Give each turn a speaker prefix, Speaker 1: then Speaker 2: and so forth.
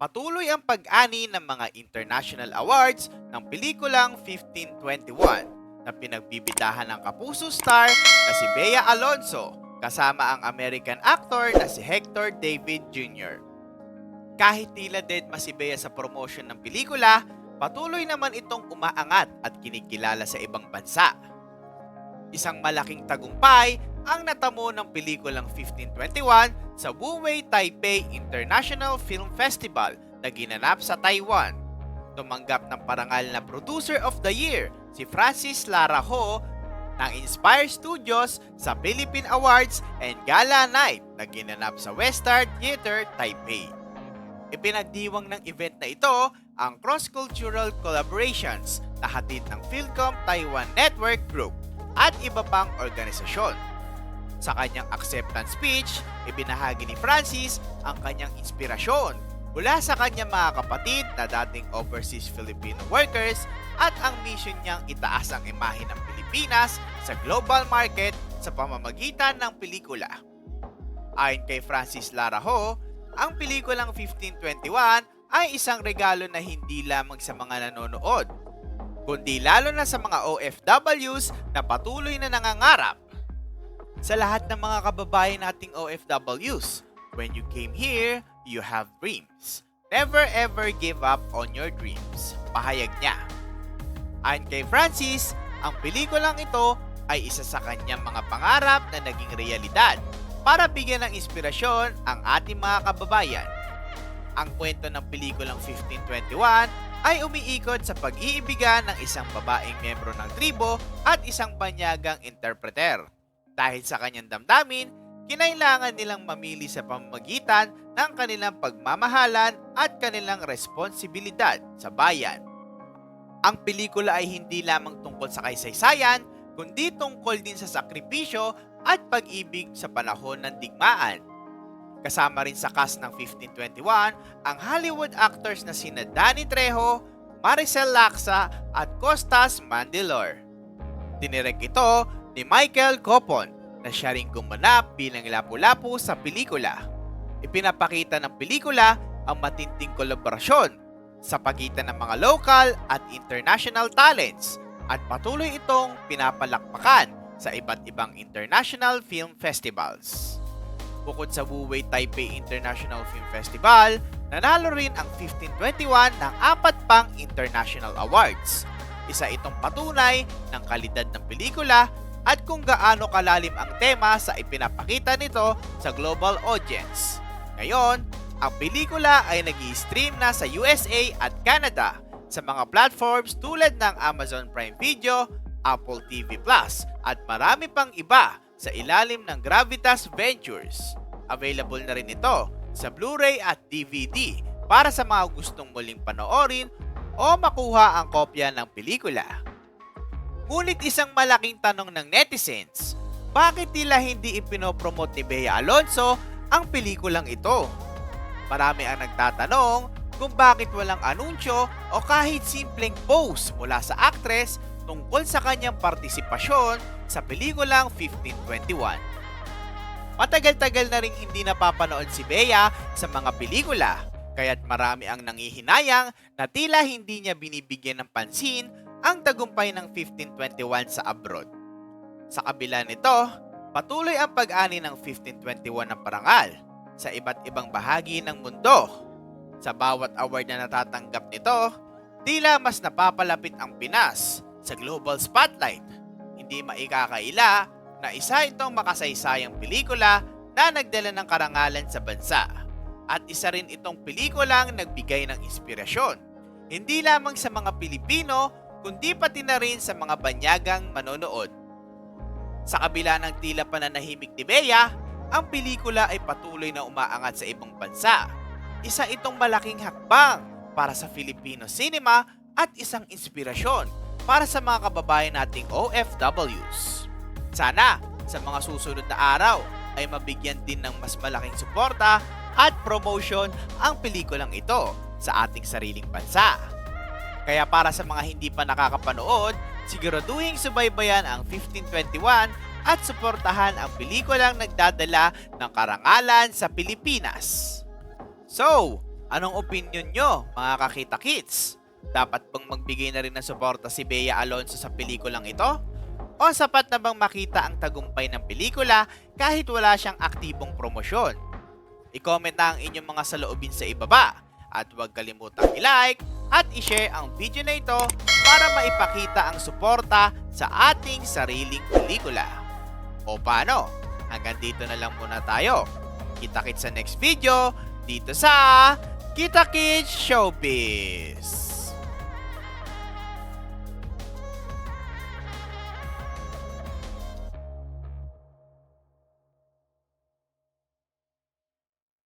Speaker 1: Patuloy ang pag-ani ng mga international awards ng pelikulang 1521 na pinagbibidahan ng kapuso star na si Bea Alonso kasama ang American actor na si Hector David Jr. Kahit tila dead si Bea sa promotion ng pelikula, patuloy naman itong umaangat at kinikilala sa ibang bansa. Isang malaking tagumpay ang natamo ng pelikulang 1521 sa Wuwei Taipei International Film Festival na ginanap sa Taiwan. Tumanggap ng parangal na Producer of the Year si Francis Lara Ho ng Inspire Studios sa Philippine Awards and Gala Night na ginanap sa Western Theater, Taipei. Ipinagdiwang ng event na ito ang cross-cultural collaborations na hatid ng Philcom Taiwan Network Group at iba pang organisasyon. Sa kanyang acceptance speech, ibinahagi ni Francis ang kanyang inspirasyon mula sa kanyang mga kapatid na dating overseas Filipino workers at ang mission niyang itaas ang imahe ng Pilipinas sa global market sa pamamagitan ng pelikula. Ayon kay Francis Laraho, ang pelikulang 1521 ay isang regalo na hindi lamang sa mga nanonood, kundi lalo na sa mga OFWs na patuloy na nangangarap sa lahat ng mga kababayan nating OFWs. When you came here, you have dreams. Never ever give up on your dreams. Pahayag niya. Ayon kay Francis, ang pelikulang ito ay isa sa kanyang mga pangarap na naging realidad para bigyan ng inspirasyon ang ating mga kababayan. Ang kwento ng pelikulang 1521 ay umiikot sa pag-iibigan ng isang babaeng membro ng tribo at isang banyagang interpreter. Dahil sa kanyang damdamin, kinailangan nilang mamili sa pamamagitan ng kanilang pagmamahalan at kanilang responsibilidad sa bayan. Ang pelikula ay hindi lamang tungkol sa kaysaysayan, kundi tungkol din sa sakripisyo at pag-ibig sa panahon ng digmaan. Kasama rin sa cast ng 1521 ang Hollywood actors na sina Danny Trejo, Maricel Laksa at Costas Mandilor. Dinirek ito ni Michael Copon na siya rin gumanap bilang lapu-lapu sa pelikula. Ipinapakita ng pelikula ang matinding kolaborasyon sa pagitan ng mga local at international talents at patuloy itong pinapalakpakan sa iba't ibang international film festivals. Bukod sa Wuwei Taipei International Film Festival, nanalo rin ang 1521 ng apat pang international awards. Isa itong patunay ng kalidad ng pelikula at kung gaano kalalim ang tema sa ipinapakita nito sa global audience. Ngayon, ang pelikula ay nag stream na sa USA at Canada sa mga platforms tulad ng Amazon Prime Video, Apple TV Plus at marami pang iba sa ilalim ng Gravitas Ventures. Available na rin ito sa Blu-ray at DVD para sa mga gustong muling panoorin o makuha ang kopya ng pelikula. Ngunit isang malaking tanong ng netizens, bakit nila hindi ipinopromote ni Bea Alonso ang pelikulang ito? Marami ang nagtatanong kung bakit walang anunsyo o kahit simpleng post mula sa actress tungkol sa kanyang partisipasyon sa pelikulang 1521. Matagal-tagal na rin hindi napapanood si Bea sa mga pelikula, kaya't marami ang nangihinayang na tila hindi niya binibigyan ng pansin ang tagumpay ng 1521 sa abroad. Sa kabila nito, patuloy ang pag-ani ng 1521 ng parangal sa iba't ibang bahagi ng mundo. Sa bawat award na natatanggap nito, tila mas napapalapit ang Pinas sa global spotlight. Hindi maikakaila na isa itong makasaysayang pelikula na nagdala ng karangalan sa bansa. At isa rin itong pelikulang nagbigay ng inspirasyon. Hindi lamang sa mga Pilipino, kundi pati na rin sa mga banyagang manonood. Sa kabila ng tila pananahimik ni Bea, ang pelikula ay patuloy na umaangat sa ibang bansa. Isa itong malaking hakbang para sa Filipino cinema at isang inspirasyon para sa mga kababayan nating OFWs. Sana sa mga susunod na araw ay mabigyan din ng mas malaking suporta at promotion ang pelikulang ito sa ating sariling bansa. Kaya para sa mga hindi pa nakakapanood, siguraduhin subaybayan ang 1521 at suportahan ang pelikulang nagdadala ng karangalan sa Pilipinas. So, Anong opinion nyo, mga kakita kids? Dapat bang magbigay na rin ng suporta si Bea Alonso sa pelikulang ito? O sapat na bang makita ang tagumpay ng pelikula kahit wala siyang aktibong promosyon? I-comment na ang inyong mga saloobin sa ibaba at huwag kalimutang i-like at i-share ang video na ito para maipakita ang suporta sa ating sariling pelikula. O paano? Hanggang dito na lang muna tayo. Kita-kits sa next video dito sa Kita Kids Showbiz.